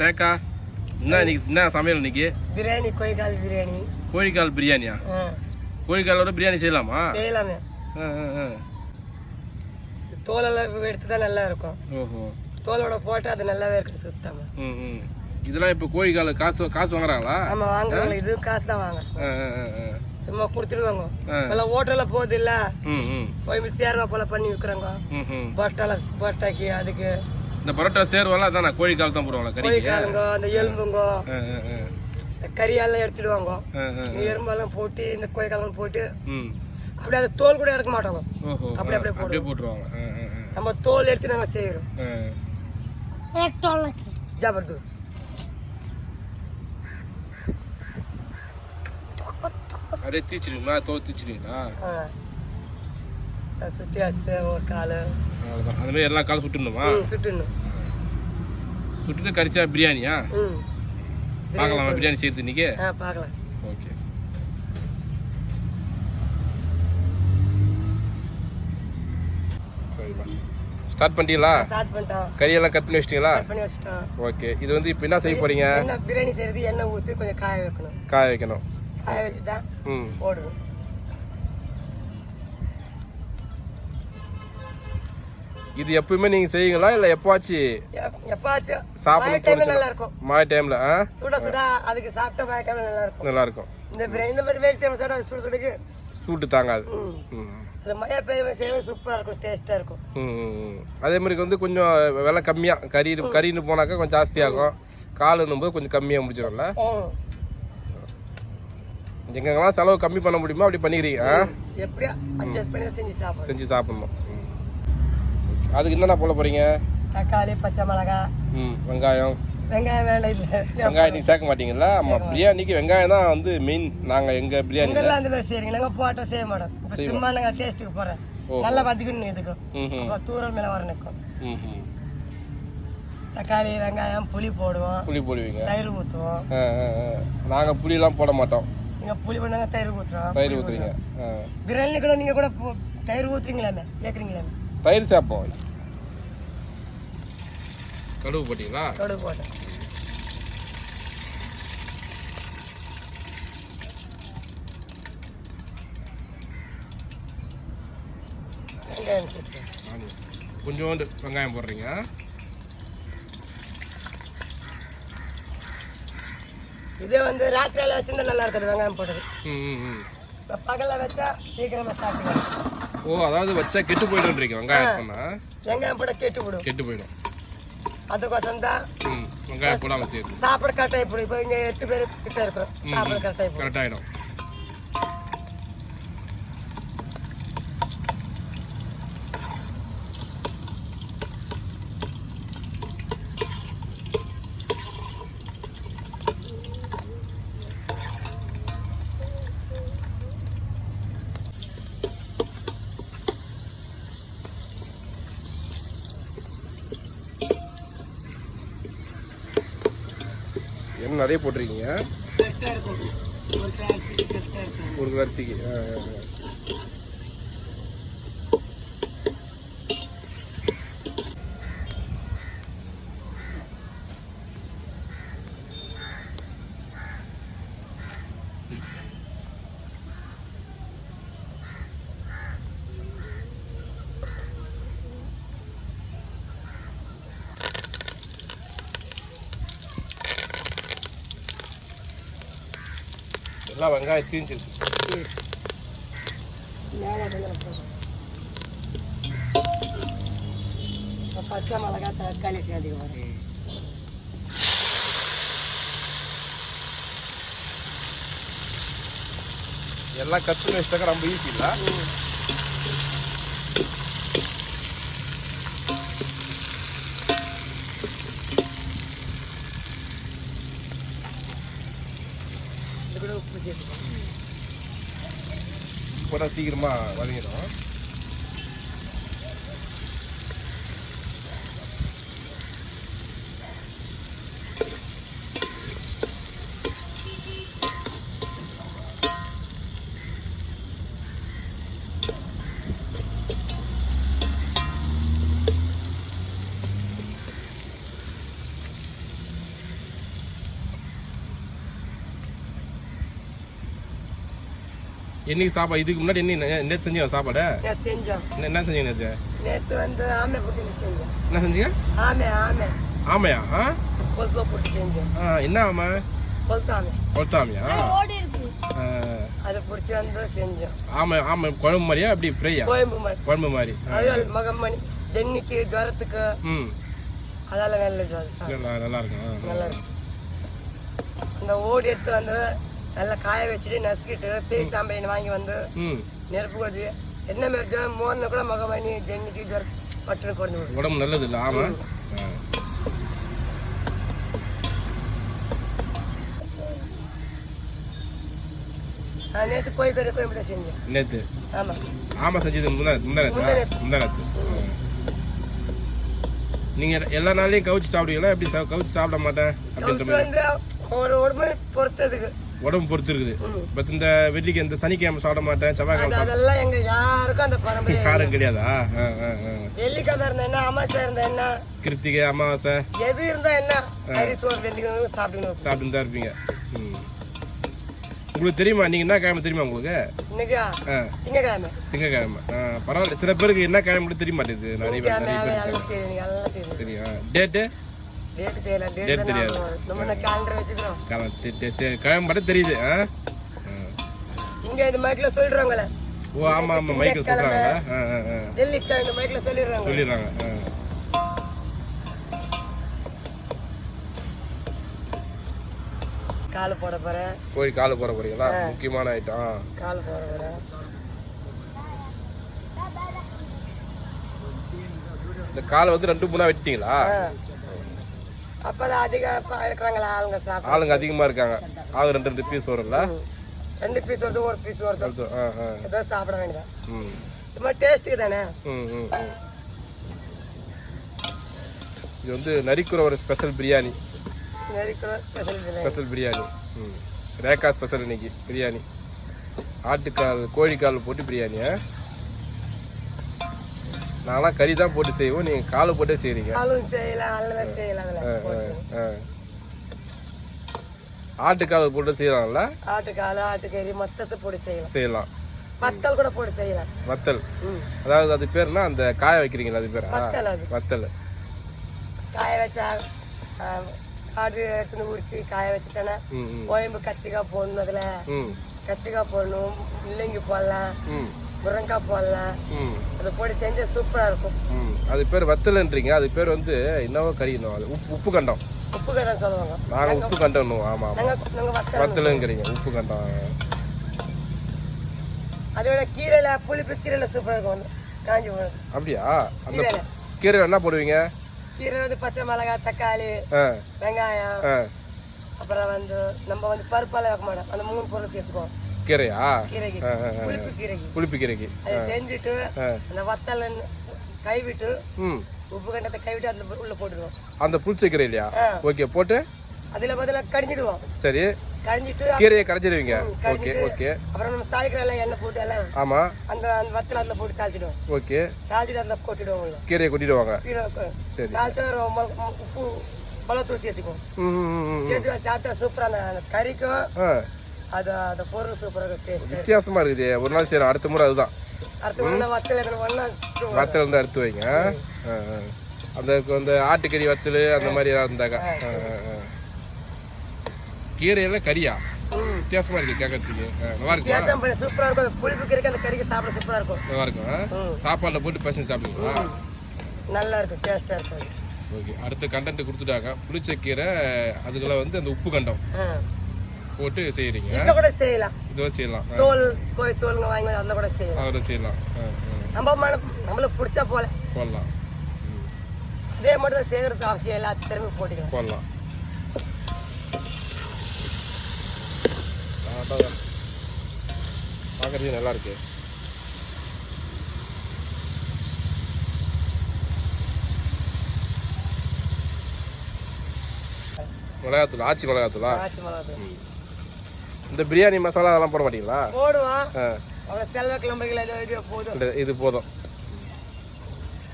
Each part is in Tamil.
ரேக்கா என்ன இன்னைக்கு என்ன சமையல் இன்னைக்கு? பிரியாணி கொய்கால் பிரியாணி. கோழிக்கால் பிரியாணியா? கோழிக்காலோட பிரியாணி செய்யலாமா? செய்யலாமே. தோலெல்லாம் எடுத்து தான் நல்லா இருக்கும். ஓஹோ. தோலோட போட்டு அது நல்லாவே இருக்கு சுத்தமா. ம் ம். இதெல்லாம் இப்போ கோழிக்கால் காசு காசு வாங்குறாங்களா? ஆமா வாங்குறாங்க. இது காசு தான் வாங்க. சும்மா கொடுத்துடுவாங்க. ஆ. எல்லாம் ஹோட்டல்ல போகுது இல்ல போய் சேர்வா போல பண்ணி விற்கிறாங்க பரோட்டால பரோட்டாக்கு அதுக்கு இந்த பரோட்டா சேர்வெல்லாம் அதான் கோழிக்கால் தான் போடுவாங்களா கறிக்கு? கோழிக்காலுங்க அந்த எலும்புங்க. கறியெல்லாம் எடுத்துடுவாங்க. எறும்பெல்லாம் போட்டு இந்த கோழிக்காலம் போட்டு ம். அப்படியே அந்த தோல் கூட எடுக்க மாட்டாங்க. அப்படியே அப்படியே அப்படியே போட்டுருவாங்க. நம்ம தோல் எடுத்து நாங்க செய்யறோம். ஆ. ஜபர்து. அப்படியே தீச்சிருங்களா தோல் தீச்சிருங்களா சுட்டி அசு ஒரு காலு. அவ்வளோதான் அந்த மாதிரி எல்லா காலும் சுட்டுணுமா சுட்டுணும் சுட்டுட்டு கறிச்சா பிரியாணியா? பார்க்கலாமா? பிரியாணி செய்யறது இன்னைக்கு? பார்க்கலாம். ஓகே. ஸ்டார்ட் பண்ணிட்டீங்களா? ஸ்டார்ட் பண்ணிட்டோம். கறியெல்லாம் கட் பண்ணி வச்சிட்டீங்களா? பண்ணி வச்சுட்டோம். ஓகே. இது வந்து இப்போ என்ன செய்ய போறீங்க? பிரியாணி செய்யறது? எண்ணெய் ஊற்றி கொஞ்சம் காய வைக்கணும். காய வைக்கணும். காய வச்சுட்டா ம். போடுவோம் இது எப்பவுமே நீங்க செய்வீங்களா? இல்ல எப்பாச்சும் எப்- எப்பாச்சும் சாப்பிட மழை டைம்ல நல்லா இருக்கும் மழை டைம்ல ஆ? சுட சுட அதுக்கு சாப்பிட்டா மழை டைம்ல நல்லா இருக்கும் நல்லா இருக்கும் இந்த இந்த மாதிரி வெயில் டைம் சாப்பிட்டா சுட சுடுக்கு சூட்டு தாங்காது. அது மழை பெய்ய செய்ய சூப்பரா இருக்கும். டேஸ்டா இருக்கும். அதே மாதிரி வந்து கொஞ்சம் விலை கம்மியா கறி கறின்னு போனாக்கா கொஞ்சம் ஜாஸ்தியாகும். காலுன்னும் போது கொஞ்சம் கம்மியாக முடிச்சிடும்ல. எங்கெங்கெல்லாம் செலவு கம்மி பண்ண முடியுமோ அப்படி பண்ணிக்கிறீங்க செஞ்சு சாப்பிடணும். அதுக்கு என்னென்ன போட போறீங்க? தக்காளி பச்சை மிளகாய் ம் வெங்காயம். வெங்காயம் வேண்டாம் இல்லை. வெங்காயம் நீ சேர்க்க மாட்டீங்கல்ல? ஆமா பிரியாணிக்கு வெங்காயம் தான் வந்து மெயின் நாங்க எங்க பிரியாணி உங்கெல்லாம் அந்த மாதிரி செய்றீங்க நாங்க போட்டா செய்ய மாட்டோம். இப்ப சும்மா நாங்க டேஸ்ட்டுக்கு போறேன். நல்லா வதக்கணும் இதுக்கும். தூரம் மேல வர நிற்கும். ம் ம் தக்காளி வெங்காயம் புளி போடுவோம். புளி போடுவீங்க. தயிர் ஊற்றுவோம் ஆ, ஆ, ஆ. நாங்க புளியெல்லாம் போட மாட்டோம். நீங்க புளி பண்ணாங்க தயிர் ஊற்றுறோம் தயிர் ஊத்துறீங்க. ஆ. பிரியாணி கூட நீங்க கூட தயிர் ஊத்துறீங்களாமே? சேர்க்குறீங்களாமே? தயிர் சேர்ப்போம் கடுகு போட்டீங்களா கடுகு போட்டேன். கொஞ்சோண்டு வெங்காயம் போடுறீங்க. இதே வந்து ராத்திரியில வச்சிருந்தா நல்லா இருக்குது வெங்காயம் போட்டது. ம் ம், ம். இப்போ பகல்ல வச்சா சீக்கிரமா சாப்பிட்டுக்கலாம் ஓ அதாவது வச்சா கெட்டு போயிடுன்றீங்க வெங்காயம் பண்ணா வெங்காயம் போட கெட்டு விடும் கெட்டு போயிடும். அதுக்கோசம் தான் வெங்காயம் போடாம செய்யுது சாப்பிட கரெக்டாகி போடும் இப்போ இங்கே எட்டு பேர் கிட்ட இருக்கிறோம். சாப்பிட கரெக்டாகி போடும் நிறைய போட்டிருக்கீங்க. ஒரு அரிசிக்கு எல்லாம் வெங்காயம் தீஞ்சிருக்கு பச்சை மிளகா தக்காளி சேர்த்துக்கு வரும் எல்லாம் கற்றுன்னு வச்சுட்டாக்கா ரொம்ப ஈஸி இல்லை போட்டா சீக்கிரமாக வதங்கிடும். என்னைக்கு சாப்பாடு இதுக்கு முன்னாடி என்ன நேற்று செஞ்சீங்க சாப்பாடு? செஞ்சோம். என்ன செஞ்சீங்க நேற்று நேத்து வந்து ஆமை புட்டு செஞ்சோம். என்ன செஞ்சீங்க? ஆமை ஆமை. ஆமையா? ஆ? கொல்பா புட்டு செஞ்சோம். ஆ, என்ன ஆமை? கொளுத்தாமையா ஆ, அதை பிடிச்சி வந்து செஞ்சோம். ஆமை ஆமை குழம்பு மாதிரியா? அப்படி ஃப்ரையா? கோயம்பு மாதிரி. குழம்பு மாதிரி. மகம்மணி டென்னிக்கு ஜுரத்துக்கு ம். அதெல்லாம் நல்லது. நல்லா நல்லா இருக்கும். நல்லா இருக்கு. அந்த ஓடி எடுத்து வந்து நல்லா காய வச்சுட்டு நசுக்கிட்டு பேய் சாம்பலின்னு வாங்கி வந்து நெருப்பு கொதி என்ன மாதிரி மோர்ன கூட மகமணி டென்னிக்கு ஜுரம் பட்டுன்னு கொண்டு வரும் உடம்பு நல்லது இல்லை ஆமை. ஆ. நான் நேற்று போய் பெரிய கோயம்புட செஞ்சேன். நேற்று ஆமா. ஆமை செஞ்சது முந்தா முந்தானத்தா முந்தானத்து நீங்க எல்லா நாளையும் கவுச்சு சாப்பிடுவீங்களா? எப்படி கவுச்சு சாப்பிட மாட்டேன்? அப்படின்ற மாதிரி. ஒரு உடம்பு பொறுத்ததுக்கு. உடம்பு பொறுத்து இருக்குது. இப்போ இந்த வெள்ளிக்கு இந்த சனிக்கிழமை சாப்பிட மாட்டேன் செவ்வாய்க்கிழமை அது அதெல்லாம் எங்க யாருக்கும் அந்த பரம்பரை யாரும் கிடையாதா. வெள்ளிக்கிழமை இருந்தா என்ன அமாவாசை இருந்தா என்ன? கிருத்திகை அமாவாசை. எது இருந்தா என்ன? வெள்ளிக்கிழமை சாப்பிடணும் சாப்பிட்டு தான் இருப்பீங்க. உங்களுக்கு தெரியுமா? நீங்க என்ன கிழமை தெரியுமா உங்களுக்கு? திங்கக்கிழமை. பரவாயில்ல. சில பேருக்கு என்ன கிழமை தெரியும். தெரியும். டேட்டு? டேட் தெரியாது. கிழமை மட்டும் தெரியுது. இங்க இந்த மைக்ல சொல்லிடுறாங்களே ஓ ஆமா ஆமா மைக்கில் சொல்றாங்க டெல்லிக்கு இந்த மைக்ல சொல்லிடுறாங்க. சொல்லிடுறாங்க. கால் போட போறேன் கோழி காலு போற போறீங்களா? முக்கியமான ஐட்டம் கால் போட போறேன் இந்த காலை வந்து ரெண்டு மூணா வெட்டிட்டீங்களா? அப்பதான் அதிக ப- இருக்கிறாங்களா ஆளுங்க சாப்பிட ஆளுங்க அதிகமா இருக்காங்க. ஆளு ரெண்டு ரெண்டு பீஸ் வரும்ல? ரெண்டு பீஸ் வருது ஒரு பீஸ் வருது. ஏதோ சாப்பிட வேண்டியதான் சும்மா டேஸ்ட்டுக்கு தானே. இது வந்து நரிக்குற ஒரு special biryani. நெருக்கிறோம் special biryani. Special biryani. Rekha special இன்னைக்கு பிரியாணி. ஆட்டுக்கால் கோழிக்கால் போட்டு பிரியாணி ஆ? நான்லாம் கறி தான் போட்டு செய்வோம். நீங்கள் கால் போட்டே செய்கிறீங்க. ஆட்டுக்கால் போட்டு செய்யலாம்ல ஆட்டுக்கால் ஆட்டுக்கறி மொத்தத்தை போட்டு செய்யலாம். செய்யலாம். வத்தல் கூட போட்டு செய்யலாம். வத்தல். அதாவது அது பேர்னா அந்த காய வைக்கிறீங்களா அது பேரா? வத்தல் காய வச்சா ஆடு எடுத்துன்னு உரிச்சு காய வச்சுட்டேன்னா கோயம்பு கத்திரிக்காய் போடணும் அதில். கத்திரிக்காய் போடணும் முள்ளங்கி போடலாம். முருங்கைக்காய் போடலாம் அதை போட்டு செஞ்சா சூப்பராக இருக்கும். அது பேர் வத்தல்ன்றீங்க. அது பேர் வந்து என்னவோ கறி இன்னும் அது உப்பு உப்பு கண்டம் உப்பு கடை சொல்லுவாங்க நாங்கள் உப்பு நாங்கள் நாங்கள் வத்தல் வத்தலுங்கிறீங்க. உப்பு கண்டம் அதோட கீரையில புளிப்பு கீரையில சூப்பராக இருக்கும். வந்து காஞ்சி போகுது அப்படியா? அந்த கீரையில. கீரையில் என்ன போடுவீங்க? கீரை வந்து பச்சை மிளகாய் தக்காளி வெங்காயம். அப்புறம் வந்து நம்ம வந்து பருப்பால வைக்க மாட்டோம். அந்த மூணு பொருள் சேர்த்துக்குவோம். கீரையா. புளிப்பு கீரைக்கு. செஞ்சுட்டு. அந்த வத்தல் கைவிட்டு உப்பு கண்டத்தை கைவிட்டு அதில் உள்ள போட்டுருவோம். அந்த புளிச்ச கீரை இல்லையா. ஓகே போட்டு. அதில் பதிலா கடிஞ்சிடுவோம். சரி. கடிஞ்சிட்டு கீரையை கரைச்சிடுவீங்க. Okay okay. அப்புறம் நம்ம தாளிக்கிற எல்லாம் எண்ணெய் போட்டு எல்லாம் ஆமாம் அந்த அந்த வத்தல் அதில் போட்டு தாளிச்சிடுவோம். ஓகே. தாளிச்சிட்டு அதில் கொட்டிடுவோம் கீரையை கொட்டிடுவாங்க சரி. தாளிச்சா உப்பு மிளகுத்தூள் சேர்த்துக்குவோம். சேர்த்து சாப்பிட்டா சூப்பரா அந்த அந்த கறிக்கும் அது அந்த சூப்பராக டேஸ்ட் வித்தியாசமா இருக்குது. ஒரு நாள் சரி அடுத்த முறை அதுதான். அடுத்த வத்தல் வந்து அறுத்து வைங்க. அந்த அந்த ஆட்டுக்கறி வத்தல் அந்த மாதிரி ஏதாவது இருந்தாக்கா. ஆ, ஆ, ஆ. கீரையில கறியா? வித்தியாசமா இருக்கு கேட்கறதுக்கு நல்லா இருக்குமா? வித்தியாசம் பண்ணி சூப்பரா இருக்கும். அந்த புளிப்பு கறிக்கு அந்த கறிக்கு சாப்பிட சூப்பரா இருக்கும். நல்லா இருக்கும். சாப்பாடுல போட்டு பசங்க சாப்பிடுவீங்களா? நல்லா இருக்கும் டேஸ்டா இருக்கும். ஓகே. அடுத்த கண்டென்ட் கொடுத்துட்டாங்க புளிச்ச கீரை அதுக்குள்ள வந்து அந்த உப்பு கண்டம். போட்டு செய்யறீங்க இதை கூட செய்யலாம். இதோ செய்யலாம். தோல் கோழி தோலுங்க வாங்கி அதில் கூட செய்யலாம். அதில் செய்யலாம். நம்ம மன நம்மளுக்கு பிடிச்சா போல. போடலாம். இதே மட்டும் தான் செய்யறது அவசியம் இல்லை. அது திரும்பி போட்டுக்கலாம். போடலாம். பார்க்கறதுக்கு நல்லா இருக்கு. மிளகாத்தூள் ஆச்சி மிளகாத்தூளா? ஆச்சி மிளகா இந்த பிரியாணி மசாலா அதெல்லாம் போட மாட்டீங்களா? கிளம்புகள் இது போதும்.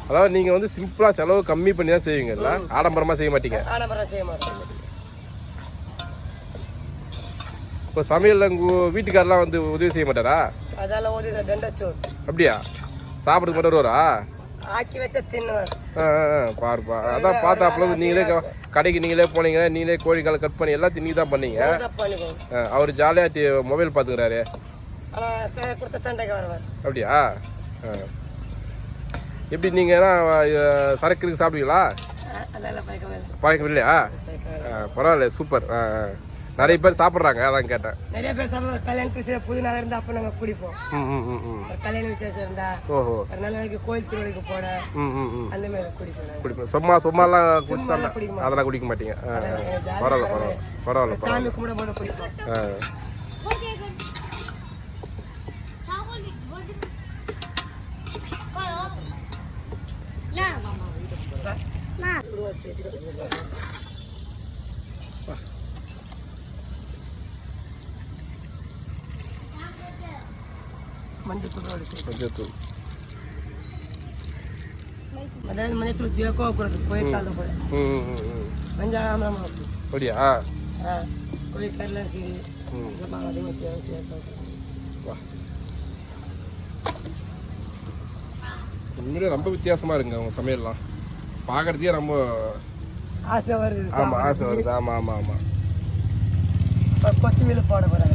அதாவது நீங்க வந்து சிம்பிளா செலவு கம்மி பண்ணி தான் செய்வீங்கல்ல ஆடம்பரமா செய்ய மாட்டீங்க. இப்போ சமையல்ல உங்க வீட்டுக்காரெல்லாம் வந்து உதவி செய்ய மாட்டாரா? அதெல்லாம் அப்படியா? சாப்பிட்றதுக்கு மட்டும் வருவாரா? ஆக்கி வச்ச தின்னுவார் பாருப்பா. அதான் பார்த்தாப்புல நீங்களே க- கடைக்கு நீங்களே போனீங்க நீங்களே கோழிக்கால கட் பண்ணி எல்லாத்தையும் நீங்க தான் பண்ணீங்க அவர் ஜாலியாக மொபைல் பார்த்துக்கிறாரு கொடுத்த சண்டைக்கு வருவார். அப்படியா. எப்படி நீங்கள் என்ன சரக்கு சாப்பிடுவீங்களா. பழக்கம் இல்லையா? பரவாயில்ல சூப்பர். ஆ, ஆ. நிறைய பேர் சாப்பிட்றாங்க அதான் கேட்டேன். நிறைய பேர் சாப்பிடுவாங்க கல்யாணத்துக்கு சே- புது நாள் இருந்தா அப்போ நாங்கள் குடிப்போம். கல்யாண விசேஷம் இருந்தா ஓஹோ. ஒரு நல்ல நாளைக்கு கோயில் திருவிழைக்கு போட ம் ம் ம். அந்த மாதிரி குடிப்போம் நாங்க. குடிப்பேன் சும்மா சும்மாலாம் குடிச்சா. அதெல்லாம் குடிக்க மாட்டீங்க. பரவாயில்ல பரவாயில்ல. பரவாயில்ல சாமி கும்பிடும் போது குடிப்போம். ஆ. மஞ்சள் தூள் அடிச்சு மஞ்சத்தூள். அதாவது மஞ்சள் தூள் சீரக்கோ கூடாது கோயில் காலில் போட ம் ம் ம் ம் மஞ்சள் ஆமாம் அப்படியா? ஆ. கோயில் கரில் சீரி வா. உண்மையிலே ரொம்ப வித்தியாசமா இருக்குங்க உங்க சமையல்லாம். பார்க்கறதுக்கே ரொம்ப ஆசை வருது ஆமா ஆசை வருது. ஆமா ஆமா ஆமா. இப்போ கொத்தமல்லி போட போகிறாங்க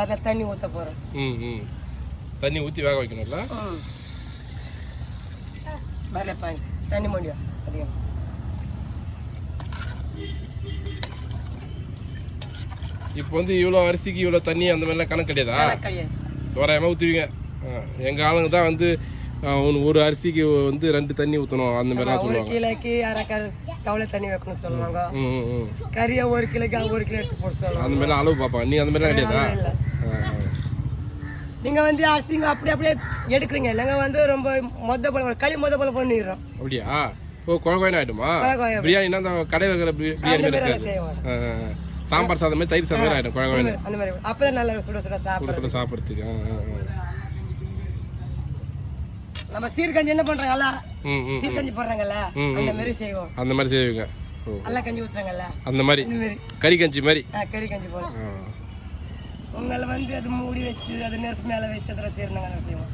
பார்த்தா தண்ணி ஊற்ற போகிறோம் ம் ம். தண்ணி ஊற்றி வேக வைக்கணும்ல? ம். வரல பாய் தண்ணி முடியும் அதிகம் இப்போ வந்து இவ்வளோ அரிசிக்கு இவ்வளோ தண்ணி அந்த மாதிரிலாம் கணக்கு கிடையாதா? கிடையாது. தோராயமாக ஊற்றுவீங்க எங்கள் ஆளுங்க தான் வந்து ஒரு- அரிசிக்கு வந்து ரெண்டு தண்ணி ஊற்றணும் அந்த மாதிரிலாம் ஒரு கிலோக்கு அரை தவளை தண்ணி வைக்கணும்னு சொல்லுவாங்க. ம் ம் ம். கறியை ஒரு கிலோக்கு ஒரு கிலோ எடுத்து போட்டு சொல்லுவாங்க. அந்த மாதிரிலாம் அளவு பார்ப்பாங்க. நீ அந்த மாதிரிலாம் கிடையாதா. நீங்க வந்து அரிசிங்க அப்படி அப்படியே எடுக்கிறீங்க. நாங்க வந்து ரொம்ப மொத்த போல களி மொத்த போல பண்ணிடுறோம். அப்படியா? ஓ குழந்தை ஆயிடுமா குழ குழ. பிரியாணினா அந்த கடை வைக்கிற பிரி- பிரியாணி. சாம்பார் சாதம் மாதிரி தயிர் சாதம் ஆயிடும் குழந்தை அந்த மாதிரி- அப்பதான் நல்லா சுட சுட கூட சாப்பிடுறது கூட சாப்பிட்றதுக்கு. நம்ம சீர்கஞ்சி என்ன பண்றாங்கல்ல? சீர்கஞ்சி போடுறாங்கல்ல? அந்த மாதிரி செய்வோம். அந்த மாதிரி செய்வீங்க. நல்லா கஞ்சி ஊத்துறாங்கல்ல? அந்த மாதிரி. கறி கஞ்சி மாதிரி. கறி கஞ்சி போடுறோம். உங்களை வந்து அது மூடி வச்சு அது நெருப்பு மேல வச்சு அதெல்லாம் செய்யறாங்க அதெல்லாம் செய்வோம்.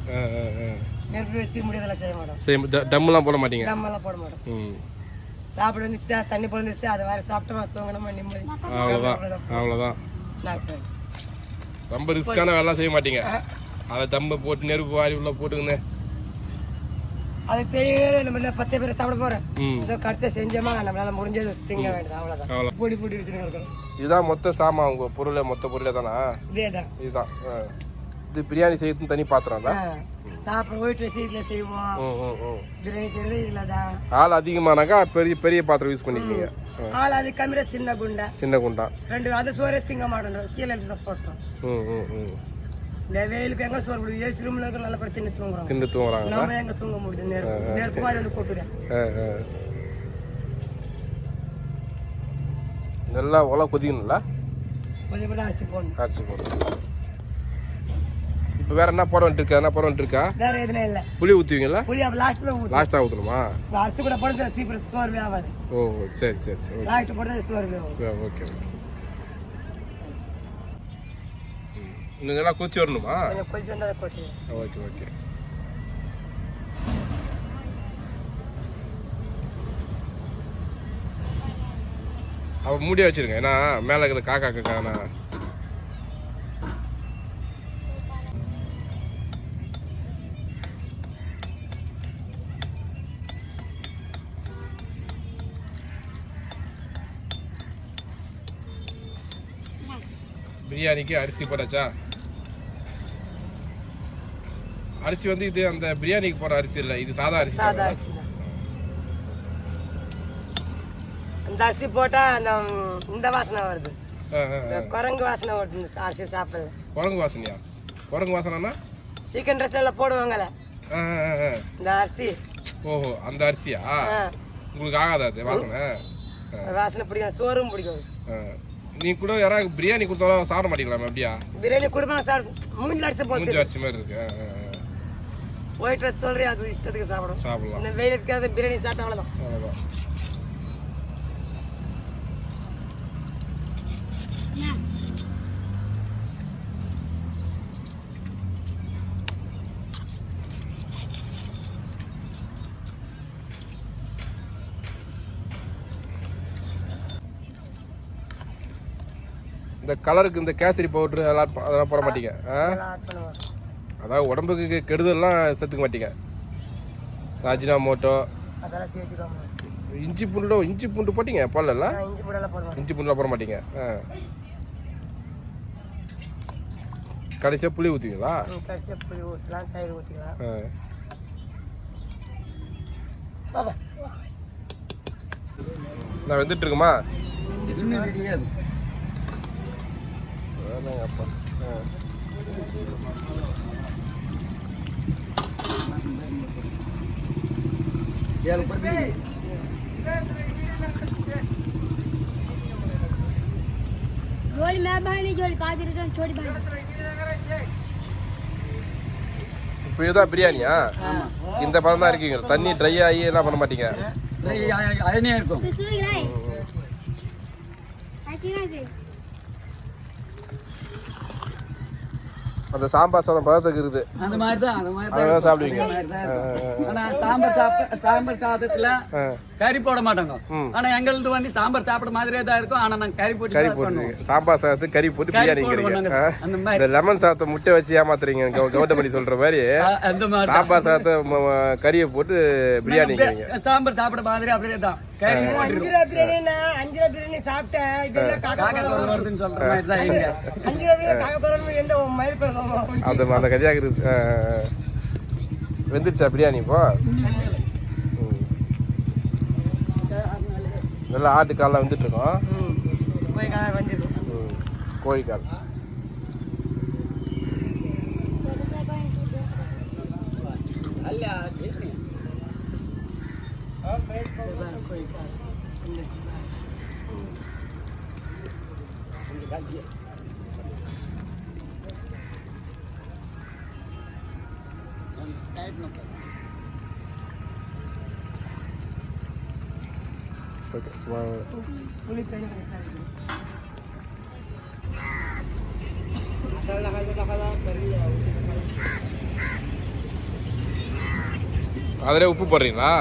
நெருப்பு வச்சு மூடி அதெல்லாம் செய்ய மாட்டோம். சரி ட- டம்முலாம் போட மாட்டீங்க? நம்மெல்லாம் போட மாட்டோம். சாப்பிட வந்துச்சா தண்ணி போட வந்துச்சா அதை வேற சாப்பிட்டோமா தூங்கணுமா? நிம்மதி. அவ்வளோதான் அவ்வளோதான் ரொம்ப ரிஸ்க்கான வேலைலாம் செய்ய மாட்டீங்க. அதை தம்பை போட்டு நெருப்பு வாரி உள்ள போட்டுக்கின்னு அதை செய்ய நம்ம என்ன பத்து பேர் சாப்பிட போறோம். ஏதோ கடைசியா செஞ்சோமா? நம்மளால முடிஞ்சது திங்க வேண்டியது அவ்வளவுதான். அவ்வளோ பொடி பொடி வச்சுருக்கோம் இதுதான் மொத்த சாமான் உங்கள் பொருளே மொத்த பொருளே தானா? இதே தான் இதுதான். ஆ. இது பிரியாணி செய்யறதுன்னு தனி பாத்திரம் தான் சாப்பிட வீட்டில் சீட்டில் செய்வோம். பிரியாணி செய்யறது இதில் தான் ஆள் அதிகமானாக்கா பெரிய பெரிய பாத்திரம் யூஸ் பண்ணிக்கிங்க. ஆள் அது கம்மியா சின்ன குண்டை. சின்ன குண்டா? ரெண்டு அது சோறே திங்க மாட்டோம். கீழே போட்டோம். ம் ம் ம். வெயிலுக்கு எங்க சோறு ஏசி ரூம்ல இருக்க நல்ல படம் தின்னு தூங்குறோம் தின்னு தூங்குறாங்க நம்ம எங்க தூங்க முடியுது நெருப்பு மாதிரி வந்து ஆ. நல்லா உலை கொதிக்கணும்ல? கொஞ்சம் கூட அரிசி போடணும். அரிசி போடணும். இப்போ வேற என்ன போட வேண்டியிருக்கா? என்ன போட வேண்டியிருக்கா? வேற எதுவும் இல்லை. புளி ஊற்றுவீங்களா புளி அப்போ லாஸ்ட்ல ஊற்றணுமா அரிசி கூட போடுறது சீக்கிரம் சோறு வேகாது. ஓ சரி சரி சரி. லாஸ்ட் போடுறது சோறு வேகும் ஓகே ஓகே. நல்லா கொதிச்சு வரணுமா? கொஞ்சம் கொதிச்சு வந்து அதை கொட்டு ஓகே ஓகே. அப்போ மூடியே வச்சிருங்க. ஏன்னா மேலே இருக்கிற காக்கா காக்கானா பிரியாணிக்கு அரிசி போட்டாச்சா? அரிசி வந்து இது அந்த பிரியாணிக்கு போற அரிசி இல்லை இது சாதா அரிசி சாதா. அரிசி தான். அந்த அரிசி போட்டா அந்த இந்த வாசனை வருது. குரங்கு வாசனை வருது அரிசி சாப்பிடல குரங்கு வாசனையா? குரங்கு வாசனைனா சிக்கன் ட்ரெஸ் எல்லாம் போடுவாங்கல்ல. இந்த அரிசி. ஓஹோ அந்த அரிசியா? உங்களுக்கு ஆகாதா அது வாசனை? வாசனை பிடிக்கும் சோறும் பிடிக்கும். நீ கூட யாராவது பிரியாணி கொடுத்தாலும் சாப்பிட மாட்டீங்களா அப்படியா? பிரியாணி கொடுப்பாங்க சார் அடிச்சு போகுது மூஞ்சி அரிசி மாதிரி இருக்கு. ஒயிட் ரைஸ் சொல்றேன் அது இஷ்டத்துக்கு சாப்பிடும் சாப்பிடலாம். இந்த வெயிலுக்கு பிரியாணி சாப்பிட்டா அவ்வளோதான் இந்த கலருக்கு இந்த கேசரி பவுட்ரு அதெல்லாம் அதெல்லாம் போட மாட்டீங்க ஆ? அதாவது உடம்புக்கு கெடுதல்லாம் சேர்த்துக்க மாட்டீங்க. Ajinomoto. அதெல்லாம் இஞ்சி பூண்டு இஞ்சி பூண்டு போட்டீங்க? போடல நான் இஞ்சி பூடெல்லாம் போடுவேன் இஞ்சி பூண்டுலாம் போட மாட்டீங்க. ஆ. கடைசியாக புளி ஊற்றுவீங்களா கடைசியாக புளி ஊற்றலாம் தயிர் ஊற்றிக்கலாம் நான் வந்துட்டு இருக்குமா அப்பா ஆ. ஜோலி மேபாணி ஜோலி பாத்துட்டு சோடி இப்போ இதுதான் பிரியாணியா இந்த பதம் தான் இருக்கீங்க. தண்ணி ட்ரை ஆகி என்ன பண்ண மாட்டீங்க? இருக்கும். அந்த சாம்பார் சாதம் பதத்துக்கு இருக்குது. அந்த மாதிரி தான் அந்த மாதிரி சாப்பிடுவீங்க. தான் இருக்கும். ஆனா சாம்பார் சாப்பிட சாம்பார் சாதத்துல கறி போட மாட்டாங்க. ஆனா எங்களுக்கு வந்து சாம்பார் சாப்பிட மாதிரியே தான் இருக்கும். ஆனா நாங்க கறி போட்டு கறி. போட்டு சாம்பார் சாதத்துக்கு கறி போட்டு கறி பிரியாணிங்கிறீங்க. இந்த லெமன் சாதத்தை முட்டை வச்சு ஏமாத்துறீங்க. கவுண்டமணி சொல்ற மாதிரி அந்த மாதிரி. சாம்பார் சாதத்தை கறியை போட்டு பிரியாணிங்கிறீங்க சாம்பார் சாப்பிட மாதிரி அப்படியே தான். அஞ்சு ரூபா பிரியாணி அஞ்சு ரூபா பிரியாணி சாப்பிட்டேன் இது என்ன காக்கா காக்கா குரல் வருதுன்னு சொல்ற மாதிரி தான் இங்க அஞ்சு ரூபா பிரியாணி காக்கா எந்த மயில் குரலும் அந்த அந்த ஆ, ஆ. வெந்துருச்சா பிரியாணி இப்போ? ம். நல்லா ஆட்டுக்கால்லாம் வந்துட்டு இருக்கோம். கோழிக்கால் அல்ல பேசுறீங்க. ஓகே சும்மா புளி தண்ணி அதிலே உப்பு போடுறீங்களா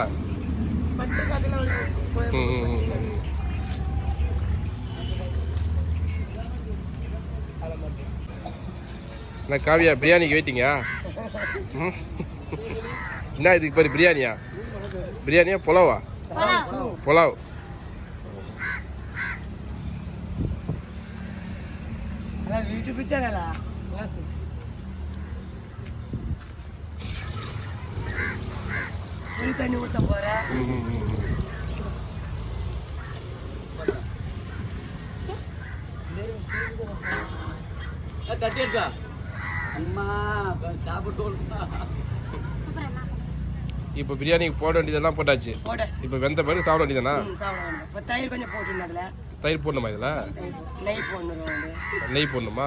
பத்து காத்துல ம், ம், ம், ம். என்ன காவியா பிரியாணிக்கு வெயிட்டிங்க ம். என்ன இதுக்கு பேர் பிரியாணியா? பிரியாணியா புலாவா? புலாவ். தண்ணி தட்டி எடுத்தா அம்மா சாப்பிட்டு இப்போ பிரியாணிக்கு போட வேண்டியதெல்லாம் போட்டாச்சு. இப்போ வெந்த பிறகு சாப்பிட வேண்டியதானா இப்போ தயிர் கொஞ்சம் போட்டுருந்தேன் அதில். தயிர் போடணுமா இதில்? நெய் போடணும் வந்து நெய் போடணுமா?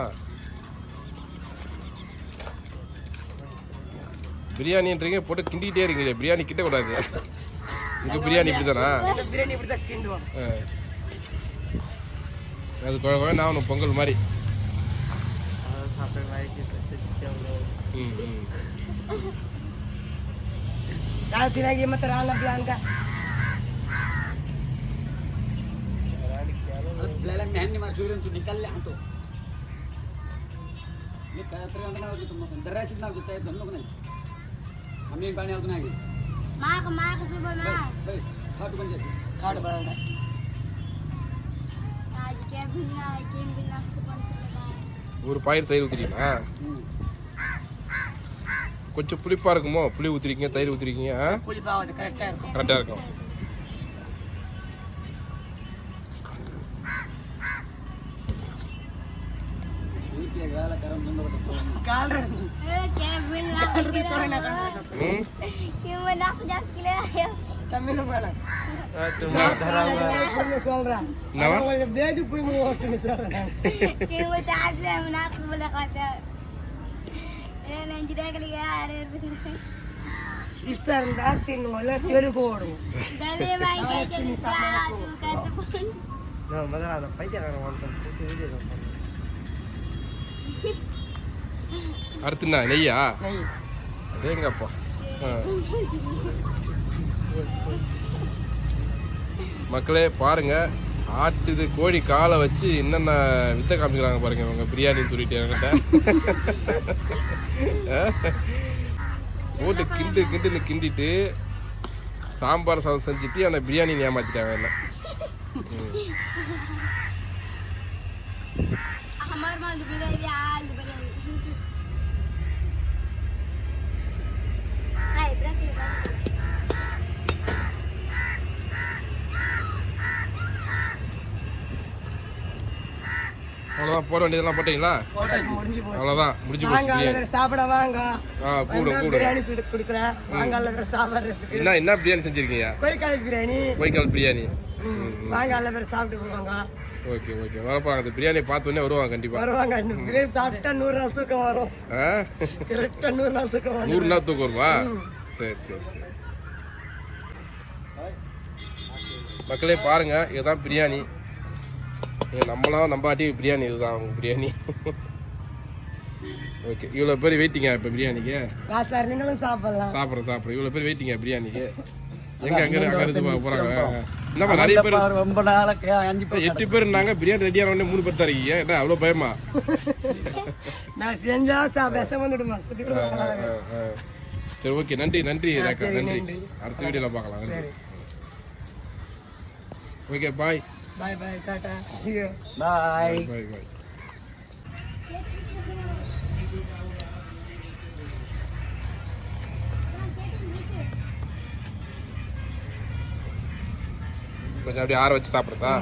பிரியாணின்றீங்க போட்டு கிண்டிக்கிட்டே இருக்கீங்க. பிரியாணி கிட்ட கூடாது. இது பிரியாணி இப்படி தானா இந்த பிரியாணி இப்படி தான் கிண்டுவோம் அது குழந்தை நான் ஒன்று பொங்கல் மாதிரி. आपल्याला काय तिला मात्र आला प्लॅन का? आपल्याला मॅनने माझ्या तू निकालले आणतो मी काय तरी आणणार होतो तुम्हाला दर्याशीच नाव घेता येत जमलो नाही? आम्ही पाणी अजून आहे माग माग खाट म्हणजे खाट बरोबर ஒரு பாயிண்ட் தயிர் ஊற்றிட்டீங்களா கொஞ்சம் புளிப்பாக இருக்குமோ? புளி ஊற்றிருக்கீங்க தயிர் ஊற்றிருக்கீங்க கரெக்டாக இருக்கும். Ini mau nak jalan. ಇಷ್ಟ ಇರೋದು ಹಾಕ್ತೀನಿ ಒಳ್ಳೆ ತೆಲುಗು ಓಡು ಮೊದಲಾದ ಪೈಜಾನ அடுத்து நெய்யா நெய் எங்கப்பா மக்களே மக்களே பாருங்க. ஆட்டுது கோழி காலை வச்சு என்னென்ன வித்த காமிக்கிறாங்க பாருங்க. இவங்க பிரியாணின்னு சொல்லிட்டு என்கிட்ட. போட்டு கிண்டு கிண்டுன்னு கிண்டிட்டு சாம்பார் சாதம் செஞ்சுட்டு அந்த பிரியாணி ஏமாத்திட்டாங்க என்ன. அவ்வளோதான் போட வேண்டியதெல்லாம் போட்டீங்களா? அவ்வளோதான் முடிஞ்சு வாங்க போச்சு சாப்பிட வாங்க. ஆ கூட கூட. பிரியாணி சுட்டு கொடுக்குறேன். வாங்க சாப்பிட்றதுக்கு என்ன என்ன பிரியாணி செஞ்சிருக்கீங்க? கோழிக்காய் பிரியாணி. கோய்க்கால் பிரியாணி. வாங்க அல்ல பேர் சாப்பிட்டு போவாங்க. Okay okay. வரப்பாங்க அந்த பிரியாணி பார்த்தோன்னே வருவாங்க கண்டிப்பா. வருவாங்க. இந்த பிரியாணி சாப்பிட்டா நூறு நாள் தூக்கம் வரும். ஆ? கரெக்டா நூறு நாள் தூக்கம் வரும். நூறு நாள் தூக்கம் வருமா? சரி சரி சரி. மக்களே பாருங்க. இதுதான் பிரியாணி. நம்மளாம் நம்பாட்டி பிரியாணி இதுதான் அவங்க பிரியாணி. ஓகே இவ்வளோ பேர் வெயிட்டிங்க இப்போ பிரியாணிக்கு? காசா நீங்களும் சாப்பிடலாம். சாப்பிட்றேன் சாப்பிட்றேன் இவ்வளோ பேர் வெயிட்டிங்க பிரியாணிக்கு? எங்க அங்க அங்க இருந்து போ- போறாங்க? என்னப்பா நிறைய பேர் ரொம்ப நாளைக்கு அஞ்சு பேர் எட்டு பேர் இருந்தாங்க பிரியாணி ரெடியான உடனே மூணு பேர் தான் இருக்கீங்க. என்ன அவ்வளோ பயமா? நான் செஞ்சா சா விஷம் வந்துடுமா. சரி ஓகே நன்றி நன்றி ரேக்கா நன்றி. அடுத்த வீடியோல பார்க்கலாம் okay bye bye bye Tata see you. Bye bye bye கொஞ்சம் அப்படியே ஆற வச்சு சாப்பிட்றதா?